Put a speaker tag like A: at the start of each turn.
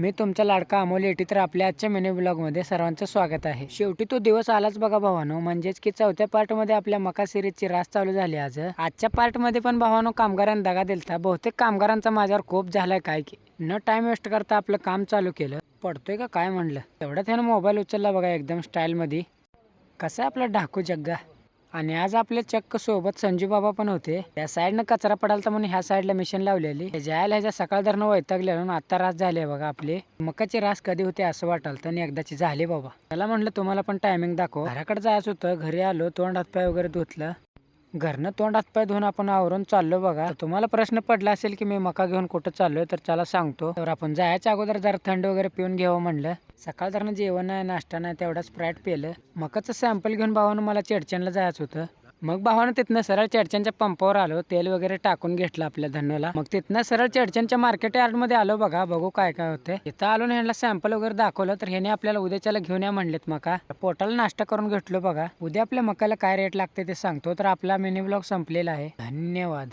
A: मी तुमचा लाडका अमोल येटी तर आपल्या आजच्या मेन्यू ब्लॉगमध्ये सर्वांचं स्वागत आहे. शेवटी तो दिवस आलाच बघा भावानो. म्हणजेच की चौथ्या पार्टमध्ये आपल्या मका सिरीजची रास चालू झाली आज. आजच्या पार्टमध्ये पण भावानो कामगारांना दगा दिलता. बहुतेक कामगारांचा माझ्यावर कोप झालाय काय की. न टाइम वेस्ट करता आपलं काम चालू केलं. पडतोय का काय म्हणलं. तेवढ्यात त्यानं मोबाईल उचलला बघा एकदम स्टाईलमध्ये कसं आहे आपला ढाकू जग्गा? आणि आज आपल्या चक्क सोबत संजू बाबा पण होते. त्या साईडनं कचरा पडालता म्हणून ह्या साईडला मिशन लावलेली. जायला ह्याच्या सकाळ धरणं वैतागले म्हणून आता रास झाले बघा आपले. मकाची रास कधी होते असं वाटाल तर एकदाची झाली बाबा. त्याला म्हटलं तुम्हाला पण टायमिंग दाखव. घराकडे जायचं होतं घरी आलो तोंड हातपाय वगैरे धुतलं. घरनं तोंड हातपाय धुवून आपण आवरून चाललो बघा. तुम्हाला प्रश्न पडला असेल की मी मका घेऊन कुठं चाललोय तर चला सांगतो. तर आपण जायच्या अगोदर जरा थंड वगैरे पिऊन घ्यावं म्हणलं. सकाळ जरा जेवण नाही नाश्ता नाही तेवढा स्प्राईट पिलं मकाचं सॅम्पल घेऊन भावानं मला चेडचेनला जायचं होतं. मग भावानं तिथनं सरळ चडच्यांच्या पंपावर आलो तेल वगैरे टाकून घेतलं आपल्या धन्नोला मग तिथनं सरळ चेडचनच्या मार्केट यार्डमध्ये आलो बघा बघू काय काय होते इथं आलो ना ह्यांना सॅम्पल वगैरे दाखवलं तर ह्याने आपल्याला उद्याच्याला घेऊन या म्हणलेत मका. पोटाला नाश्ता करून घेतलो बघा. उद्या आपल्या मकाला काय रेट लागते ते सांगतो तर आपला मिनी ब्लॉग संपलेला आहे. धन्यवाद.